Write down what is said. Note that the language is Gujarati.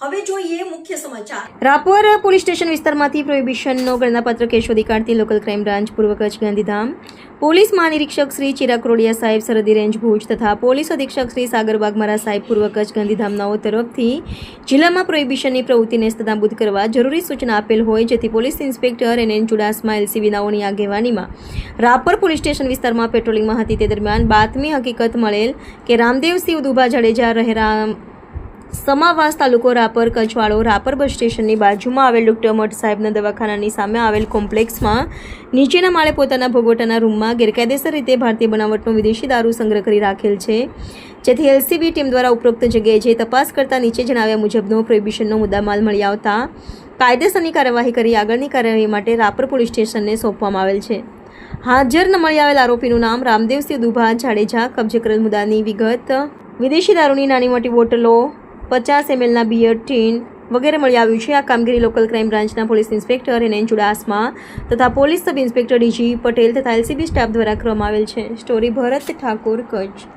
હવે જોઈએ મુખ્ય સમાચાર. રાપર પોલીસ સ્ટેશન વિસ્તારમાંથી પ્રોહિબિશનનો ગણનાપત્ર કેસ શોધી કાઢતી લોકલ ક્રાઇમ બ્રાન્ચ પૂર્વ કચ્છ ગાંધીધામ. પોલીસ મહાનિરીક્ષક શ્રી ચિરાગ રોડિયા સાહેબ સરહદી રેન્જ ભુજ તથા પોલીસ અધિક્ષક શ્રી સાગર બાગમારા સાહેબ પૂર્વ કચ્છ ગાંધીધામનાઓ તરફથી જિલ્લામાં પ્રોહિબિશનની પ્રવૃત્તિને સ્તનાબૂદ કરવા જરૂરી સૂચના આપેલ હોય જેથી police inspector N N Chudasama એલસીબીનાઓની આગેવાનીમાં રાપર પોલીસ સ્ટેશન વિસ્તારમાં પેટ્રોલિંગમાં હતી તે દરમિયાન બાતમી હકીકત મળેલ કે રામદેવસિંહ દુભા જાડેજા રહેરા સમાવાસ તાલુકો રાપર કચવાળો રાપર બસ સ્ટેશનની બાજુમાં આવેલ ડૉક્ટર મઠ સાહેબના દવાખાનાની સામે આવેલ કોમ્પ્લેક્સમાં નીચેના માળે પોતાના ભોગવટાના રૂમમાં ગેરકાયદેસર રીતે ભારતીય બનાવટનો વિદેશી દારૂ સંગ્રહ કરી રાખેલ છે. જેથી એલસીબી ટીમ દ્વારા ઉપરોક્ત જગ્યાએ જે તપાસ કરતા નીચે જણાવ્યા મુજબનો પ્રોહિબિશનનો મુદ્દામાલ મળી આવતા કાયદેસરની કાર્યવાહી કરી આગળની કાર્યવાહી માટે રાપર પોલીસ સ્ટેશનને સોંપવામાં આવેલ છે. હાજર ન મળી આવેલ આરોપીનું નામ રામદેવસિંહ દુભા જાડેજા, કબજે કરેલ મુદ્દાની વિગત, વિદેશી દારૂની નાની મોટી બોટલો પચાસ એમએલના બિયર ટીન વગેરે મળી આવ્યું છે. આ કામગીરી લોકલ ક્રાઇમ બ્રાન્ચના police inspector N N Chudasama તથા police sub inspector D G Patel તથા એલસીબી સ્ટાફ દ્વારા કરવામાં આવેલ છે. સ્ટોરી ભરત ઠાકોર, કચ્છ.